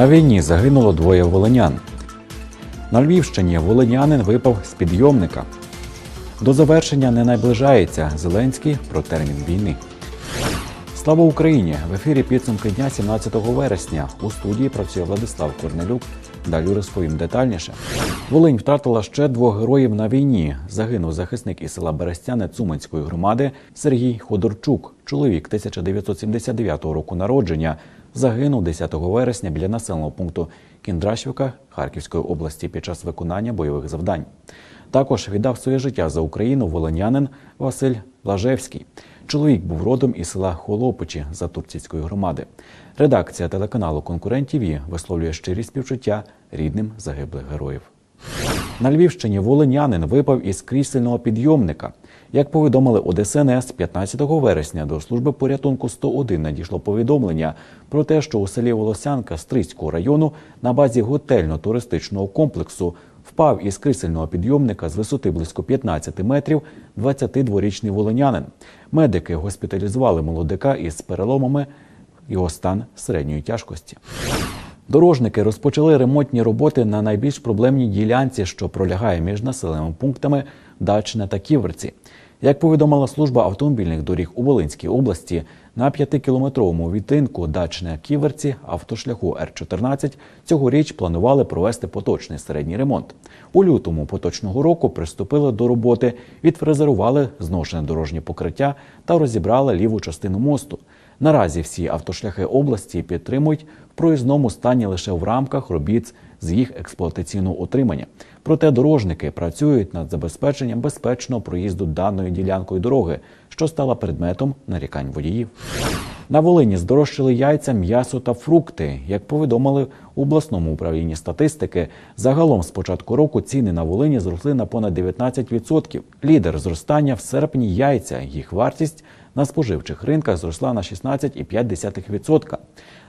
На війні загинуло двоє волинян. На Львівщині волинянин випав з підйомника. До завершення не наближається Зеленський про термін війни. Слава Україні! В ефірі підсумки дня 17 вересня. У студії працює Владислав Корнелюк. Далі розповім детальніше. Волинь втратила ще двох героїв на війні. Загинув захисник із села Берестяне Цуманської громади Сергій Ходорчук, чоловік 1979 року народження. Загинув 10 вересня біля населеного пункту Кіндрашівка Харківської області під час виконання бойових завдань. Також віддав своє життя за Україну волинянин Василь Блажевський. Чоловік був родом із села Холопичі Затурцівської громади. Редакція телеканалу Конкурент ТІВІ висловлює щирі співчуття рідним загиблих героїв. На Львівщині волинянин випав із крісельного підйомника. Як повідомили у ДСНС, 15 вересня до служби порятунку 101 надійшло повідомлення про те, що у селі Волосянка Стрийського району на базі готельно-туристичного комплексу впав із крісельного підйомника з висоти близько 15 метрів 22-річний волинянин. Медики госпіталізували молодика із переломами. Його стан середньої тяжкості. Дорожники розпочали ремонтні роботи на найбільш проблемній ділянці, що пролягає між населеними пунктами Дачне та Ківерці. Як повідомила служба автомобільних доріг у Волинській області, на 5-кілометровому відтинку Дачне Ківерці автошляху Р-14 цьогоріч планували провести поточний середній ремонт. У лютому поточного року приступили до роботи, відфрезерували зношене дорожнє покриття та розібрали ліву частину мосту. Наразі всі автошляхи області підтримують в проїзному стані лише в рамках робіт з їх експлуатаційного утримання. Проте дорожники працюють над забезпеченням безпечного проїзду даною ділянкою дороги, що стала предметом нарікань водіїв. На Волині здорожчали яйця, м'ясо та фрукти. Як повідомили у обласному управлінні статистики, загалом з початку року ціни на Волині зросли на понад 19%. Лідер зростання в серпні яйця. Їх вартість на споживчих ринках зросла на 16,5%.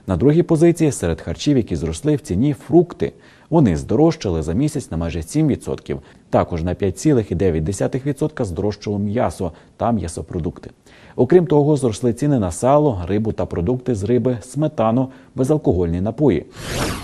На другій позиції серед харчів, які зросли в ціні фрукти. Вони здорожчали за місяць на майже 7%. Також на 5,9% здорожчало м'ясо та м'ясопродукти. Окрім того, зросли ціни на сало, рибу та продукти з риби, сметану, безалкогольні напої.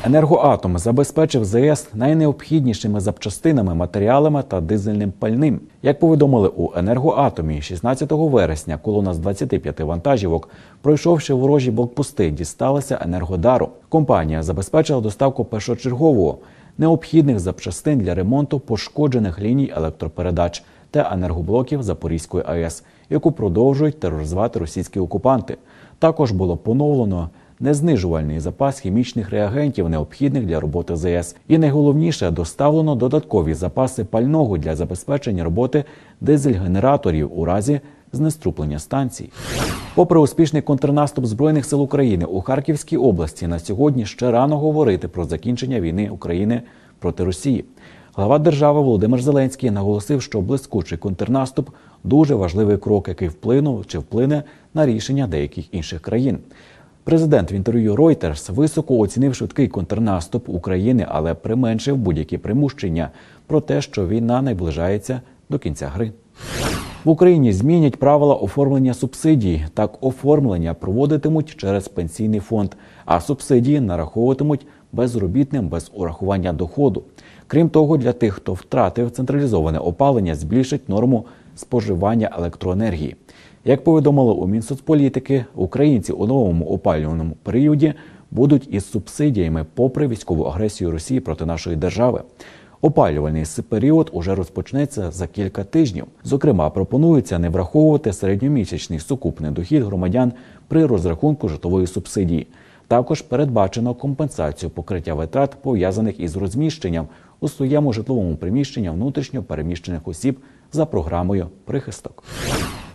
Енергоатом забезпечив ЗС найнеобхіднішими запчастинами, матеріалами та дизельним пальним. Як повідомили у енергоатомі, 16 вересня колона з 25 вантажівок, пройшовши ворожі блокпости, дісталася енергодару. Компанія забезпечила доставку першочергового необхідних запчастин для ремонту пошкоджених ліній електропередач та енергоблоків Запорізької АЕС, яку продовжують тероризувати російські окупанти. Також було поновлено незнижувальний запас хімічних реагентів, необхідних для роботи ЗС. І найголовніше доставлено додаткові запаси пального для забезпечення роботи дизель-генераторів у разі знеструплення станцій. Попри успішний контрнаступ збройних сил України у Харківській області, на сьогодні ще рано говорити про закінчення війни України проти Росії. Глава держави Володимир Зеленський наголосив, що блискучий контрнаступ дуже важливий крок, який вплинув чи вплине на рішення деяких інших країн. Президент в інтерв'ю Reuters високо оцінив швидкий контрнаступ України, але применшив будь-які примущення про те, що війна наближається до кінця гри. В Україні змінять правила оформлення субсидій. Так, оформлення проводитимуть через пенсійний фонд, а субсидії нараховуватимуть безробітним без урахування доходу. Крім того, для тих, хто втратив централізоване опалення, збільшить норму споживання електроенергії. Як повідомили у Мінсоцполітики, українці у новому опалювальному періоді будуть із субсидіями попри військову агресію Росії проти нашої держави. Опалювальний період уже розпочнеться за кілька тижнів. Зокрема, пропонується не враховувати середньомісячний сукупний дохід громадян при розрахунку житлової субсидії. Також передбачено компенсацію покриття витрат пов'язаних із розміщенням у своєму житловому приміщенні внутрішньо переміщених осіб за програмою прихисток.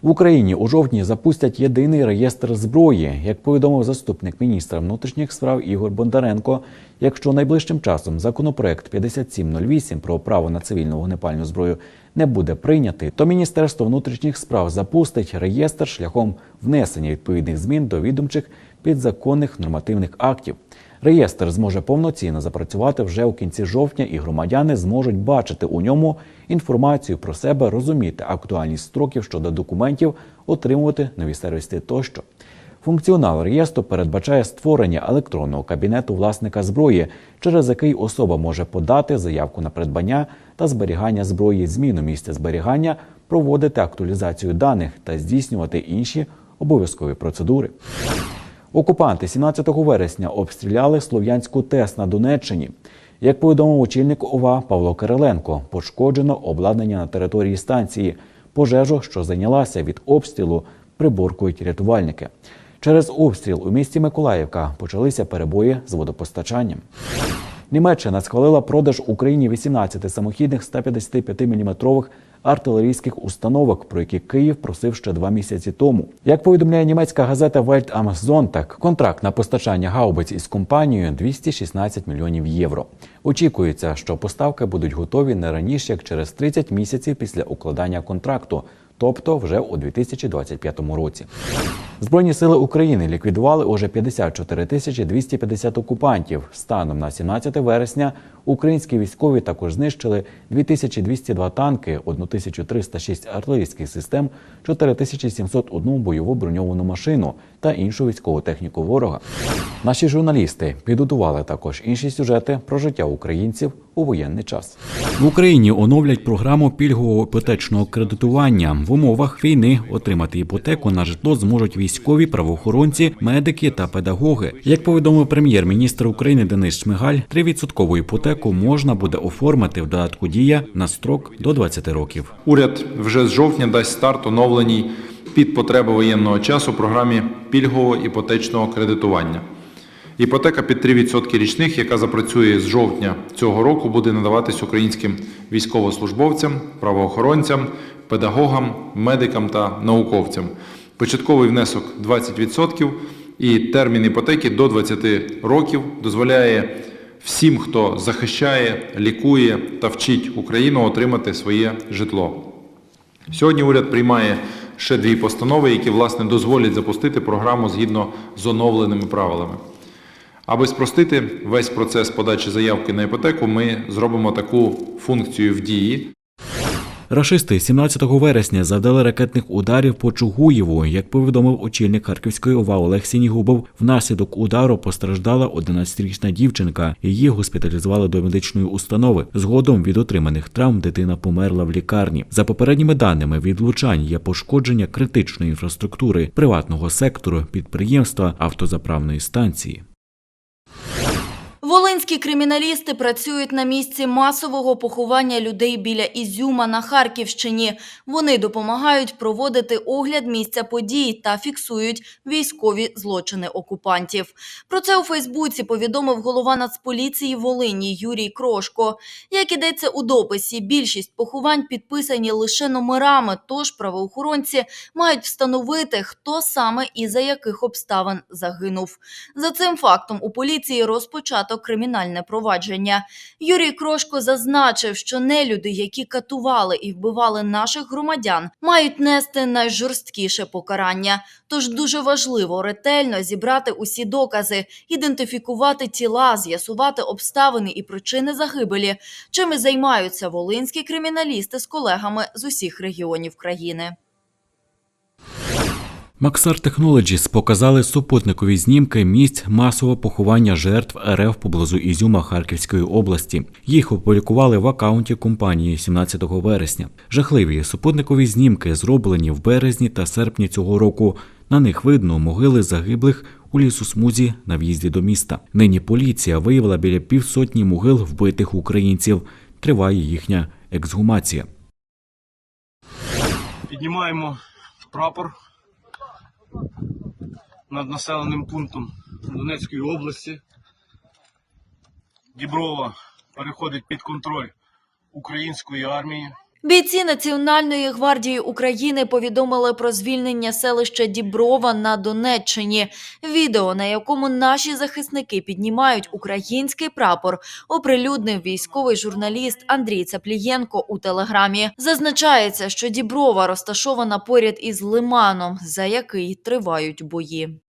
В Україні у жовтні запустять єдиний реєстр зброї, як повідомив заступник міністра внутрішніх справ Ігор Бондаренко. Якщо найближчим часом законопроект 5708 про право на цивільну вогнепальну зброю не буде прийнятий, то Міністерство внутрішніх справ запустить реєстр шляхом внесення відповідних змін до відомчих підзаконних нормативних актів. Реєстр зможе повноцінно запрацювати вже у кінці жовтня, і громадяни зможуть бачити у ньому інформацію про себе, розуміти актуальність строків щодо документів, отримувати нові сервіси тощо. Функціонал реєстру передбачає створення електронного кабінету власника зброї, через який особа може подати заявку на придбання та зберігання зброї, зміну місця зберігання, проводити актуалізацію даних та здійснювати інші обов'язкові процедури. Окупанти 17 вересня обстріляли Слов'янську ТЕС на Донеччині. Як повідомив очільник ОВА Павло Кириленко, пошкоджено обладнання на території станції. Пожежу, що зайнялася від обстрілу, приборкують рятувальники. Через обстріл у місті Миколаївка почалися перебої з водопостачанням. Німеччина схвалила продаж Україні 18 самохідних 155 мм артилерійських установок, про які Київ просив ще два місяці тому. Як повідомляє німецька газета Welt am Sonntag, контракт на постачання гаубиць із компанією 216 мільйонів євро. Очікується, що поставки будуть готові не раніше як через 30 місяців після укладання контракту. Тобто вже у 2025 році. Збройні сили України ліквідували уже 54 тисячі 250 окупантів. Станом на 17 вересня українські військові також знищили 2202 танки, 1306 артилерійських систем, 4701 бойову броньовану машину та іншу військову техніку ворога. Наші журналісти підготували також інші сюжети про життя українців у воєнний час. В Україні оновлять програму пільгового іпотечного кредитування. В умовах війни отримати іпотеку на житло зможуть військові, правоохоронці, медики та педагоги. Як повідомив прем'єр-міністр України Денис Шмигаль, 3% іпотеку можна буде оформити в додатку дія на строк до 20 років. Уряд вже з жовтня дасть старт оновленій під потреби воєнного часу програмі пільгового іпотечного кредитування. Іпотека під 3% річних, яка запрацює з жовтня цього року, буде надаватись українським військовослужбовцям, правоохоронцям, педагогам, медикам та науковцям. Початковий внесок 20% і термін іпотеки до 20 років дозволяє всім, хто захищає, лікує та вчить Україну отримати своє житло. Сьогодні уряд приймає ще дві постанови, які власне дозволять запустити програму згідно з оновленими правилами. Аби спростити весь процес подачі заявки на іпотеку, ми зробимо таку функцію в дії. Рашисти 17 вересня завдали ракетних ударів по Чугуєву. Як повідомив очільник Харківської ОВА Олег Сінігубов, внаслідок удару постраждала 11-річна дівчинка. Її госпіталізували до медичної установи. Згодом від отриманих травм дитина померла в лікарні. За попередніми даними, від влучань є пошкодження критичної інфраструктури приватного сектору, підприємства, автозаправної станції. Волинські криміналісти працюють на місці масового поховання людей біля Ізюма на Харківщині. Вони допомагають проводити огляд місця подій та фіксують військові злочини окупантів. Про це у Фейсбуці повідомив голова Нацполіції Волині Юрій Крошко. Як ідеться у дописі, більшість поховань підписані лише номерами, тож правоохоронці мають встановити, хто саме і за яких обставин загинув. За цим фактом у поліції розпочато кримінальне провадження. Юрій Крошко зазначив, що нелюди, які катували і вбивали наших громадян, мають нести найжорсткіше покарання. Тож дуже важливо ретельно зібрати усі докази, ідентифікувати тіла, з'ясувати обставини і причини загибелі, чим і займаються волинські криміналісти з колегами з усіх регіонів країни. Maxar Technologies показали супутникові знімки місць масового поховання жертв РФ поблизу Ізюма Харківської області. Їх опублікували в акаунті компанії 17 вересня. Жахливі супутникові знімки зроблені в березні та серпні цього року. На них видно могили загиблих у лісосмузі на в'їзді до міста. Нині поліція виявила біля півсотні могил вбитих українців. Триває їхня ексгумація. Піднімаємо прапор над населеним пунктом Донецької області. Діброва переходить під контроль української армії. Бійці Національної гвардії України повідомили про звільнення селища Діброва на Донеччині. Відео, на якому наші захисники піднімають український прапор, оприлюднив військовий журналіст Андрій Цаплієнко у телеграмі. Зазначається, що Діброва розташована поряд із Лиманом, за який тривають бої.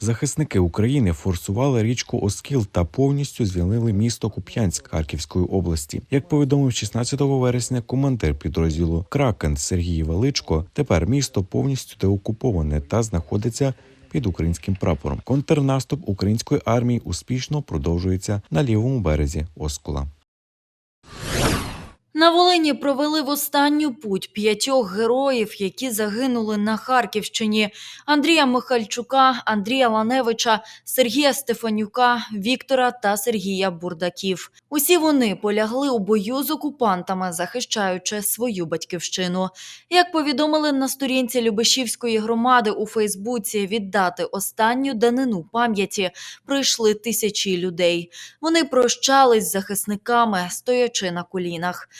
Захисники України форсували річку Оскіл та повністю звільнили місто Куп'янськ Харківської області. Як повідомив 16 вересня командир підрозділу Кракен Сергій Величко, тепер місто повністю деокуповане та знаходиться під українським прапором. Контрнаступ української армії успішно продовжується на лівому березі Оскола. На Волині провели в останню путь п'ятьох героїв, які загинули на Харківщині: Андрія Михальчука, Андрія Ланевича, Сергія Стефанюка, Віктора та Сергія Бурдаків. Усі вони полягли у бою з окупантами, захищаючи свою батьківщину. Як повідомили на сторінці Любешівської громади у Фейсбуці, віддати останню данину пам'яті прийшли тисячі людей. Вони прощались з захисниками, стоячи на колінах.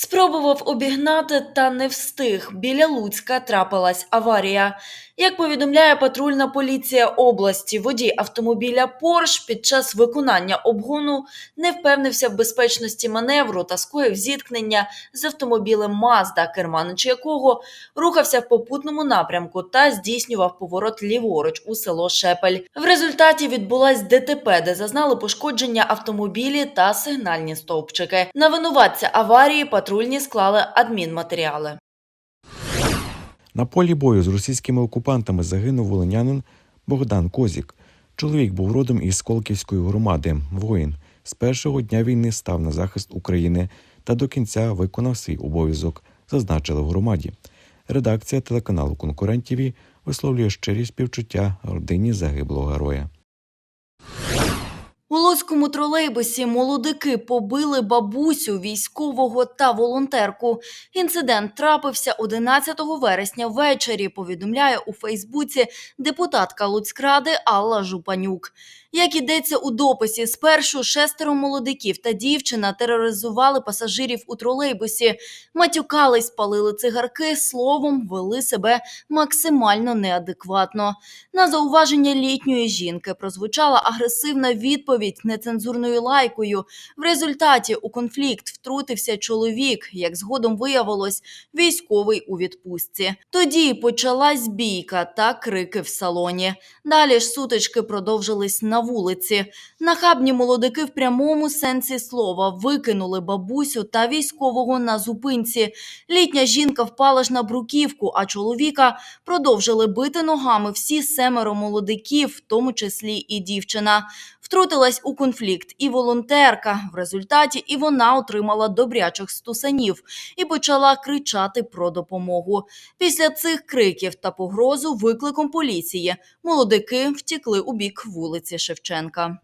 Спробував обігнати та не встиг. Біля Луцька трапилась аварія. Як повідомляє патрульна поліція області, водій автомобіля Порш під час виконання обгону не впевнився в безпечності маневру та скоїв зіткнення з автомобілем Мазда, керманич якого рухався в попутному напрямку та здійснював поворот ліворуч у село Шепель. В результаті відбулась ДТП, де зазнали пошкодження автомобілі та сигнальні стовпчики. На винуватця аварії патрульні склали адмінматеріали. На полі бою з російськими окупантами загинув волинянин Богдан Козік. Чоловік був родом із Колківської громади. Воїн з першого дня війни став на захист України та до кінця виконав свій обов'язок, зазначили в громаді. Редакція телеканалу Конкурентів висловлює щирі співчуття родині загиблого героя. У Луцькому тролейбусі молодики побили бабусю, військового та волонтерку. Інцидент трапився 11 вересня ввечері, повідомляє у Фейсбуці депутатка Луцькради Алла Жупанюк. Як ідеться у дописі, спершу шестеро молодиків та дівчина тероризували пасажирів у тролейбусі, матюкались, палили цигарки, словом, вели себе максимально неадекватно. На зауваження літньої жінки прозвучала агресивна відповідь нецензурною лайкою. В результаті у конфлікт втрутився чоловік, як згодом виявилось, військовий у відпустці. Тоді почалась бійка та крики в салоні. Далі ж сутички продовжились на вулиці. Нахабні молодики в прямому сенсі слова викинули бабусю та військового на зупинці. Літня жінка впала ж на бруківку, а чоловіка продовжили бити ногами всі семеро молодиків, в тому числі і дівчина. Втрутилась у конфлікт і волонтерка. В результаті і вона отримала добрячих стусанів і почала кричати про допомогу. Після цих криків та погрозу викликом поліції молодики втікли у бік вулиці Шевченка.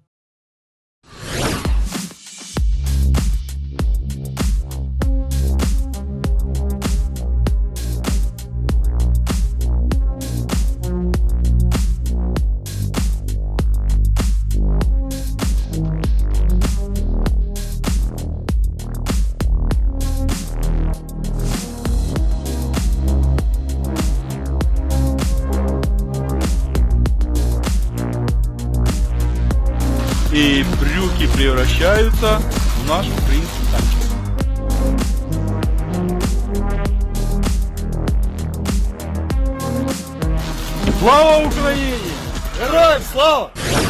slow.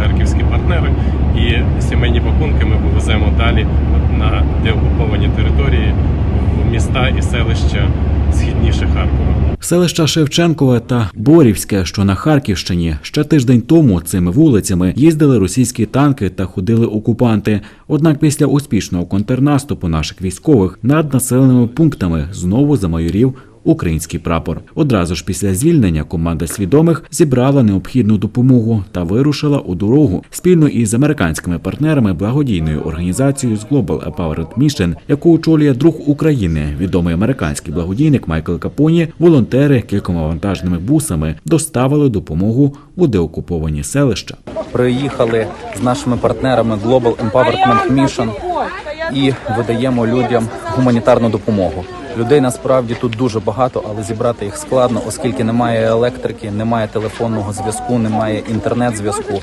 Харківські партнери. І сімейні пакунки ми повеземо далі на деокуповані території в міста і селища східніше Харкова. Селища Шевченкове та Борівське, що на Харківщині, ще тиждень тому цими вулицями їздили російські танки та ходили окупанти. Однак після успішного контрнаступу наших військових над населеними пунктами знову замайорів український прапор. Одразу ж після звільнення команда свідомих зібрала необхідну допомогу та вирушила у дорогу спільно із американськими партнерами благодійною організацією з Global Empowered Mission, яку очолює друг України, відомий американський благодійник Майкл Капоні. Волонтери кількома вантажними бусами доставили допомогу у деокуповані селища. приїхали з нашими партнерами Global Empowerment Mission і видаємо людям гуманітарну допомогу. Людей насправді тут дуже багато, але зібрати їх складно, оскільки немає електрики, немає телефонного зв'язку, немає інтернет-зв'язку.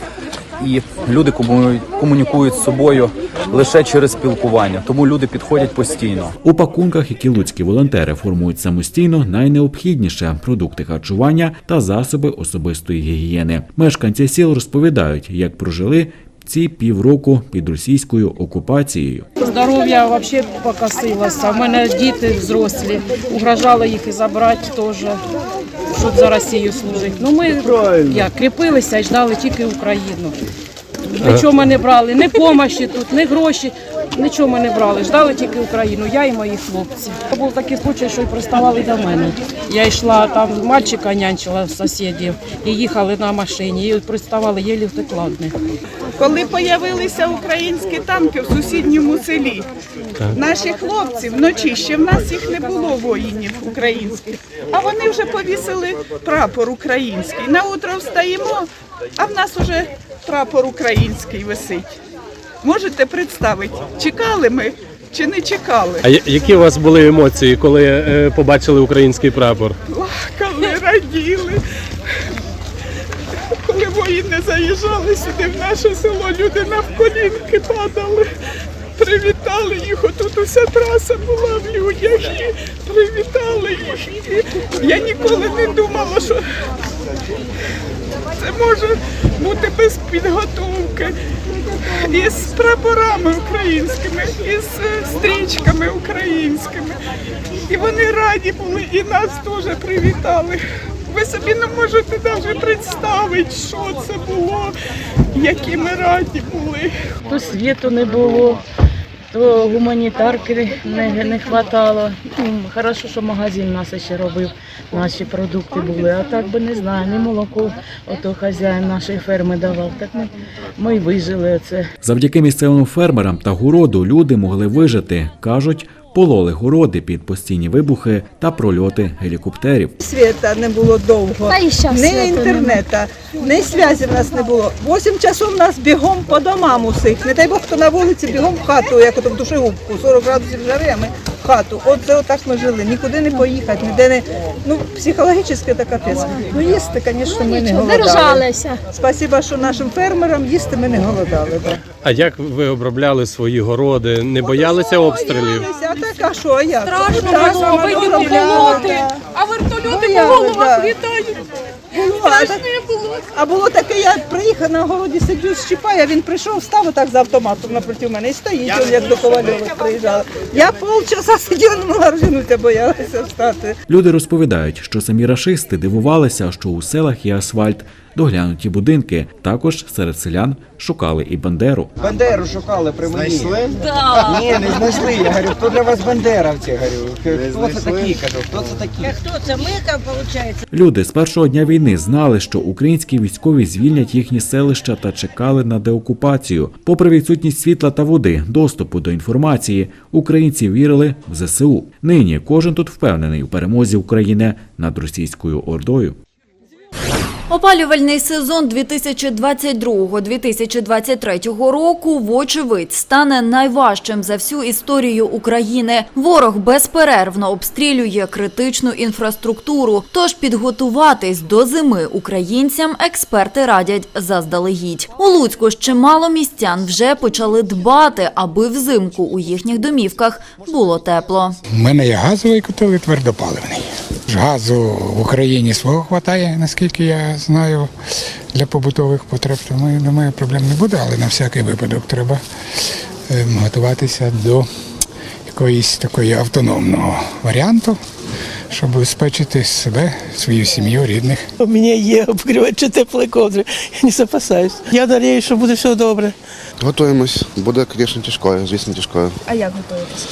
І люди комуні- комунікують з собою лише через спілкування. Тому люди підходять постійно. У пакунках, які луцькі волонтери формують самостійно, найнеобхідніше продукти харчування та засоби особистої гігієни. Мешканці сіл розповідають, як прожили ці півроку під російською окупацією. Здоров'я взагалі покосилося. У мене діти взрослі. угрожали їх і забрати теж, щоб за Росію служити. Ну ми як, кріпилися і ждали тільки Україну. Нічого ми не брали, ні помощі тут, ні гроші. Нічого ми не брали, ждали тільки Україну, я і мої хлопці. Був такий случай, що й приставали до мене. Я йшла там мальчика нянчила сусідів і їхали на машині, і приставали, єлі втекла від них. коли появилися українські танки в сусідньому селі. Наші хлопці вночі ще в нас їх не було воїнів українських, а вони вже повісили прапор український. На утро встаємо, а в нас вже прапор український висить. Можете представити, чекали ми чи не чекали? А я- які у вас були емоції, коли е, побачили український прапор? Плакали, раділи. Коли воїни заїжджали сюди в наше село, люди навколінки падали. Привітали їх, отут уся траса була в людях і привітали їх. І я ніколи не думала, що це може бути без підготовки. Із прапорами українськими, із е, стрічками українськими. І вони раді були, і нас теж привітали. Ви собі не можете навіть представити, що це було, які ми раді були. То світу не було, то гуманітарки не, не хватало. Ну, Хорошо, що магазин нас ще робив, наші продукти були. А так би не знаю, не молоко, ото хазяїн нашої ферми давав. Так ми, ми вижили це. Завдяки місцевим фермерам та городу люди могли вижити, кажуть, пололи городи під постійні вибухи та прольоти гелікоптерів. Світа не було довго, ні інтернету, ні зв'язі в нас не було. Восім часов нас бігом по домам усіх. Не дай Бог, хто на вулиці бігом в хату, як ото в душегубку, 40 градусів жари, а ми хату. Оце отак ми жили. Нікуди не поїхати, ніде не. Ну, психологічно це капець. Ну, їсти, звісно, ми не голодали. Держалися. Спасибо, що нашим фермерам їсти ми не голодали. Да. А як ви обробляли свої городи? Не боялися обстрілів? Боялися, а так, а що, а як? Страшно Так було, вийти обробляли, а вертольоти по головах літають. А, А було таке, я приїхав на городі, сиджу, щіпаю, а він прийшов, став отак за автоматом напроти мене і стоїть, як до Ковальових приїжджала. Я полчаса сиділа, не могла розженутися, боялася встати. Люди розповідають, що самі рашисти дивувалися, що у селах є асфальт, доглянуті будинки. Також серед селян шукали і бандеру. Бандеру шукали при мені. Знайшли? Ні, не знайшли. Я говорю, хто для вас бандеровці? Говорю, хто це такі? Кажу, хто це такі? Хто це? Мика, виходить? Люди з першого дня війни знали, що українські військові звільнять їхні селища та чекали на деокупацію. Попри відсутність світла та води, доступу до інформації, українці вірили в ЗСУ. Нині кожен тут впевнений у перемозі України над російською ордою. Опалювальний сезон 2022-2023 року, вочевидь, стане найважчим за всю історію України. Ворог безперервно обстрілює критичну інфраструктуру. Тож підготуватись до зими українцям експерти радять заздалегідь. У Луцьку ж чимало містян вже почали дбати, аби взимку у їхніх домівках було тепло. У мене є газовий котел і твердопаливний. Газу в Україні свого вистачає, наскільки я знаю, для побутових потреб. Тому думаю, проблем не буде, але на всякий випадок треба ем, готуватися до якоїсь такої автономного варіанту, щоб убезпечити себе, свою сім'ю, рідних. У мене є обігрівачі теплої ковдри. Я не запасаюсь. Я надіюсь, що буде все добре. Готуємось. Буде, звісно, тяжкою, звісно, тяжкою. А як готуєтесь?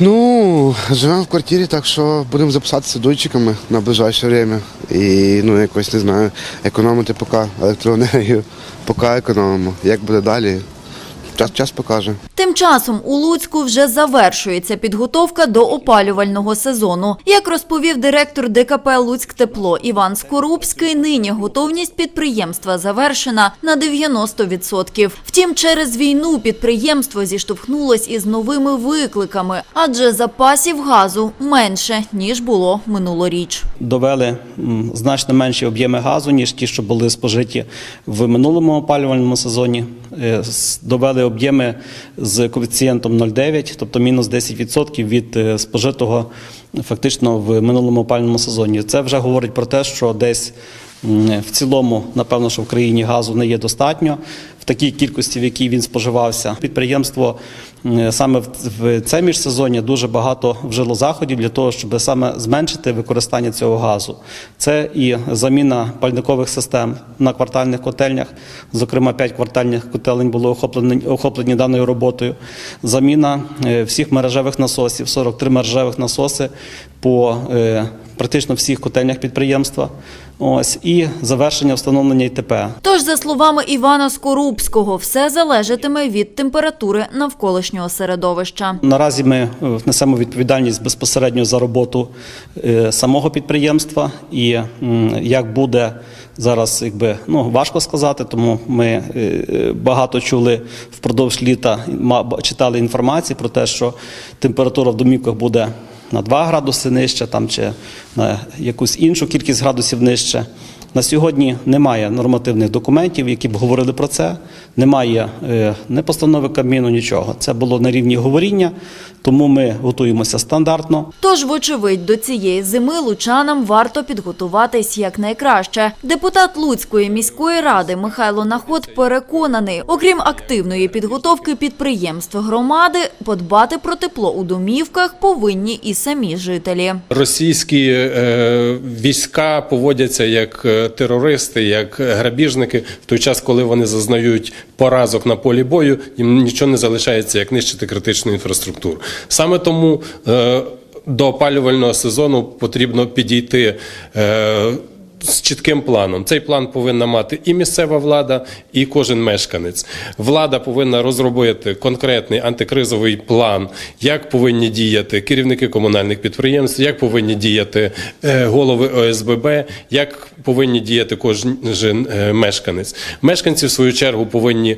Ну, живемо в квартирі, так що будемо записатися дойчиками на ближайше время. І ну якось не знаю, економити поки електроенергію, поки економимо. Як буде далі? Час, час покаже. Тим часом у Луцьку вже завершується підготовка до опалювального сезону. Як розповів директор ДКП «Луцьк Тепло» Іван Скорубський, нині готовність підприємства завершена на 90%. Втім, через війну підприємство зіштовхнулось із новими викликами, адже запасів газу менше, ніж було минулоріч. довели значно менші об'єми газу, ніж ті, що були спожиті в минулому опалювальному сезоні. Е, Довели об'єми з коефіцієнтом 0,9, тобто мінус 10% від е, спожитого фактично в минулому опальному сезоні. Це вже говорить про те, що десь в цілому, напевно, що в країні газу не є достатньо такій кількості, в якій він споживався. Підприємство саме в- це міжсезоння дуже багато вжило заходів для того, щоб саме зменшити використання цього газу. Це і заміна пальникових систем на квартальних котельнях. Зокрема, 5 квартальних котелень було охоплені, охоплені даною роботою. Заміна е, всіх мережевих насосів, 43 мережевих насоси по е, практично всіх котельнях підприємства. Ось і завершення встановлення ІТП. Тож, за словами Івана Скорубського, все залежатиме від температури навколишнього середовища. Наразі ми е, несемо відповідальність безпосередньо за роботу е, самого підприємства, і як буде зараз, якби ну важко сказати, тому ми е, багато чули впродовж літа, читали інформацію про те, що температура в домівках буде на 2 градуси нижче, там чи на якусь іншу кількість градусів нижче. На сьогодні немає нормативних документів, які б говорили про це. Немає не постанови Кабміну, нічого. Це було на рівні говоріння, тому ми готуємося стандартно. Тож, вочевидь, до цієї зими лучанам варто підготуватись якнайкраще. Депутат Луцької міської ради Михайло Наход переконаний, окрім активної підготовки підприємств громади, подбати про тепло у домівках повинні і самі жителі. Російські е, війська поводяться як е, терористи, як грабіжники. В той час, коли вони зазнають поразок на полі бою, їм нічого не залишається, як нищити критичну інфраструктуру. Саме тому е, до опалювального сезону потрібно підійти. З чітким планом цей план повинна мати і місцева влада, і кожен мешканець. Влада повинна розробити конкретний антикризовий план, як повинні діяти керівники комунальних підприємств, як повинні діяти е, голови ОСББ, як повинні діяти кожен е, мешканець. Мешканці, в свою чергу, повинні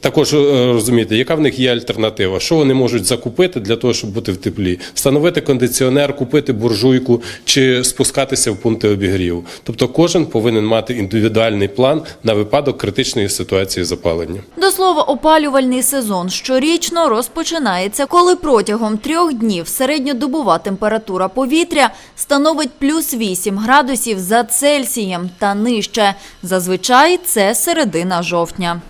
також е, розуміти, яка в них є альтернатива, що вони можуть закупити для того, щоб бути в теплі, встановити кондиціонер, купити буржуйку чи спускатися в пункти обігріву. Тобто кожен повинен мати індивідуальний план на випадок критичної ситуації запалення. До слова, опалювальний сезон щорічно розпочинається, коли протягом трьох днів середньодобова температура повітря становить плюс 8 градусів за Цельсієм та нижче. Зазвичай це середина жовтня.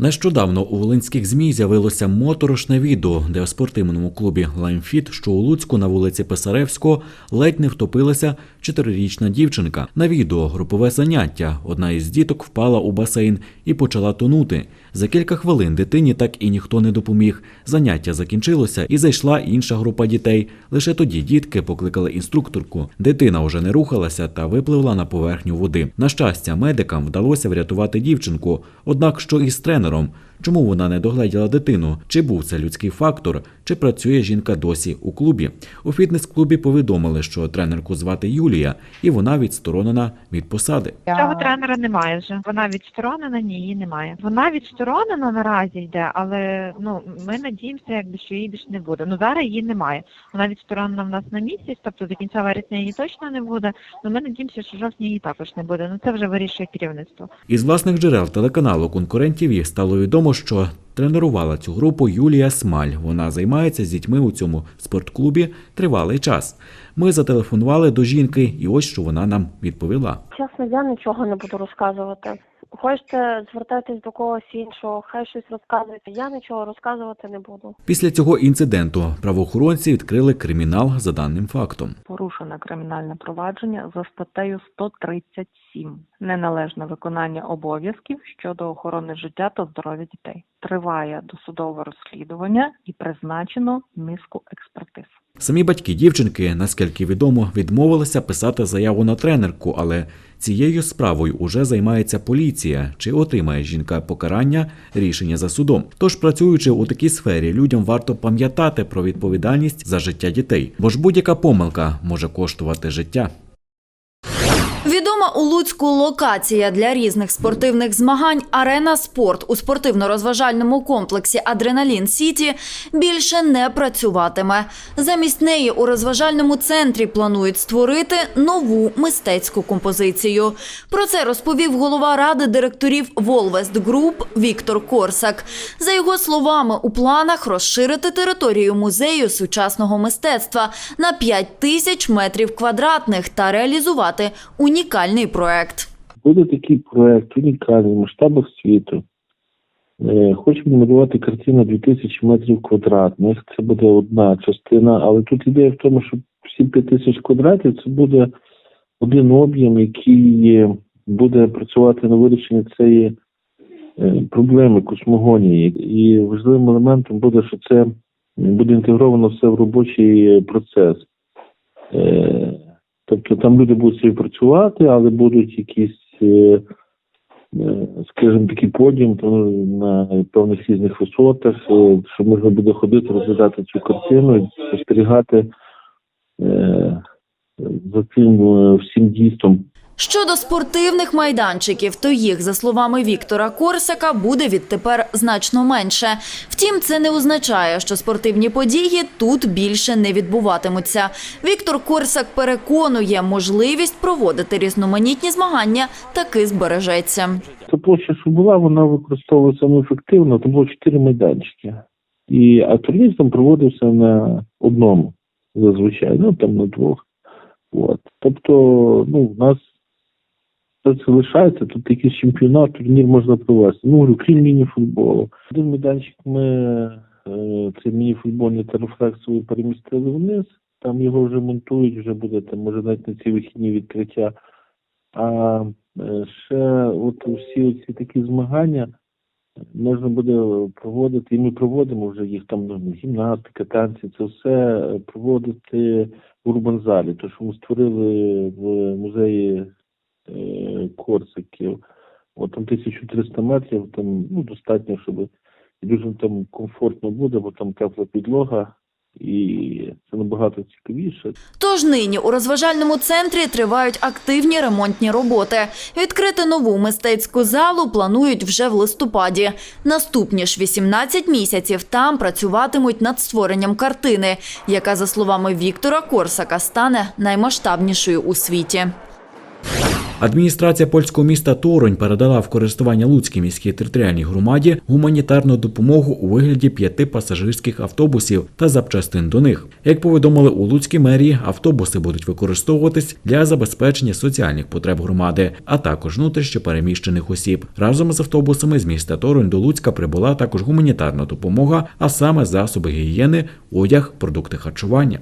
Нещодавно у волинських ЗМІ з'явилося моторошне відео, де у спортивному клубі Лаймфіт, що у Луцьку на вулиці Писаревського, ледь не втопилася чотирирічна дівчинка. На відео групове заняття. Одна із діток впала у басейн і почала тонути. За кілька хвилин дитині так і ніхто не допоміг. Заняття закінчилося і зайшла інша група дітей. Лише тоді дітки покликали інструкторку. Дитина вже не рухалася та випливла на поверхню води. На щастя, медикам вдалося врятувати дівчинку. Однак, що із тренером? Чому вона не догледіла дитину? Чи був це людський фактор? Чи працює жінка досі у клубі? У фітнес-клубі повідомили, що тренерку звати Юлія, і вона відсторонена від посади. Цього тренера немає вже. Вона відсторонена, ні, її немає. Вона відсторонена наразі йде, але ну ми надіємося, якби що її більше не буде. Ну зараз її немає. Вона відсторонена в нас на місяць, тобто до кінця вересня її точно не буде. Ну ми надіємося, що в жовтні її також не буде. Ну це вже вирішує керівництво. Із власних джерел телеканалу конкурентів їх стало відомо, що тренувала цю групу Юлія Смаль. Вона займається з дітьми у цьому спортклубі тривалий час. Ми зателефонували до жінки, і ось що вона нам відповіла. Чесно, я нічого не буду розказувати. Хочете звертатись до когось іншого, хай щось розказуєте. Я нічого розказувати не буду. Після цього інциденту правоохоронці відкрили кримінал за даним фактом. порушене кримінальне провадження за статтею 137 неналежне виконання обов'язків щодо охорони життя та здоров'я дітей. Триває досудове розслідування і призначено низку експертиз. Самі батьки дівчинки, наскільки відомо, відмовилися писати заяву на тренерку, але цією справою уже займається поліція. Чи отримає жінка покарання рішення за судом? Тож, працюючи у такій сфері, людям варто пам'ятати про відповідальність за життя дітей, бо ж будь-яка помилка може коштувати життя. Відома у Луцьку локація для різних спортивних змагань Арена Спорт у спортивно-розважальному комплексі Адреналін Сіті більше не працюватиме. Замість неї у розважальному центрі планують створити нову мистецьку композицію. Про це розповів голова ради директорів Волвест Груп Віктор Корсак. За його словами, у планах розширити територію музею сучасного мистецтва на 5 тисяч метрів квадратних та реалізувати унікальний проект. Буде такий проект унікальний в масштабах світу. Е, Хочемо малювати картину 2000 метрів квадратних. Це буде одна частина, але тут ідея в тому, що всі 5000 квадратів це буде один об'єм, який е, буде працювати на вирішенні цієї е, проблеми космогонії. І важливим елементом буде, що це буде інтегровано все в робочий е, процес. Тобто там люди будуть собі працювати, але будуть якісь, е, е, скажімо, такі подіум на певних різних висотах, е, що можна буде ходити, розглядати цю картину, спостерігати за цим всім дійством. Щодо спортивних майданчиків, то їх, за словами Віктора Корсака, буде відтепер значно менше. Втім, це не означає, що спортивні події тут більше не відбуватимуться. Віктор Корсак переконує, можливість проводити різноманітні змагання таки збережеться. Ця площа, що була, вона використовувалася ефективно, то було чотири майданчики. І, турнір там проводився на одному зазвичай, ну там на двох. От. Тобто, ну, в нас це це лишається, тут якийсь чемпіонат, турнір можна провести. Ну, говорю, крім міні-футболу. Один майданчик ми е, цей міні-футбольний та рефлексовий перемістили вниз, там його вже монтують, вже буде там, може навіть на ці вихідні відкриття. А е, ще от всі ці такі змагання можна буде проводити, і ми проводимо вже їх там ну, гімнастика, танці, це все проводити в урбанзалі. То, що ми створили в музеї Корсиків. От там 1300 метрів, там ну, достатньо, щоб дуже там комфортно буде, бо там тепла підлога, і це набагато цікавіше. Тож нині у розважальному центрі тривають активні ремонтні роботи. Відкрити нову мистецьку залу планують вже в листопаді. Наступні ж 18 місяців там працюватимуть над створенням картини, яка, за словами Віктора Корсака, стане наймасштабнішою у світі. Адміністрація польського міста Торонь передала в користування Луцькій міській територіальній громаді гуманітарну допомогу у вигляді п'яти пасажирських автобусів та запчастин до них. Як повідомили у Луцькій мерії, автобуси будуть використовуватись для забезпечення соціальних потреб громади, а також внутрішньо переміщених осіб. Разом з автобусами з міста Торонь до Луцька прибула також гуманітарна допомога, а саме засоби гігієни, одяг, продукти харчування.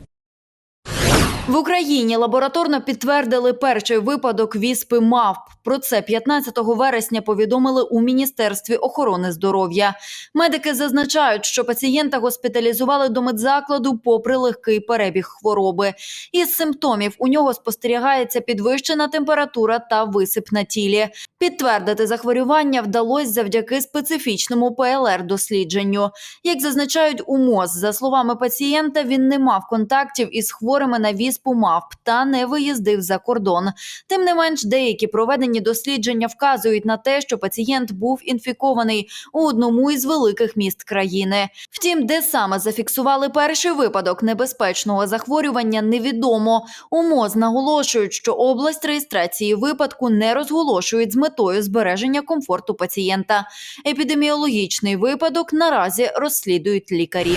В Україні лабораторно підтвердили перший випадок віспи мавп. Про це 15 вересня повідомили у Міністерстві охорони здоров'я. Медики зазначають, що пацієнта госпіталізували до медзакладу попри легкий перебіг хвороби. Із симптомів у нього спостерігається підвищена температура та висип на тілі. Підтвердити захворювання вдалося завдяки специфічному ПЛР-дослідженню. Як зазначають у МОЗ, за словами пацієнта, він не мав контактів із хворими на віспу мавп та не виїздив за кордон. Тим не менш, деякі проведені дослідження вказують на те, що пацієнт був інфікований у одному із великих міст країни. Втім, де саме зафіксували перший випадок небезпечного захворювання, невідомо. У МОЗ наголошують, що область реєстрації випадку не розголошують з метою збереження комфорту пацієнта. Епідеміологічний випадок наразі розслідують лікарі.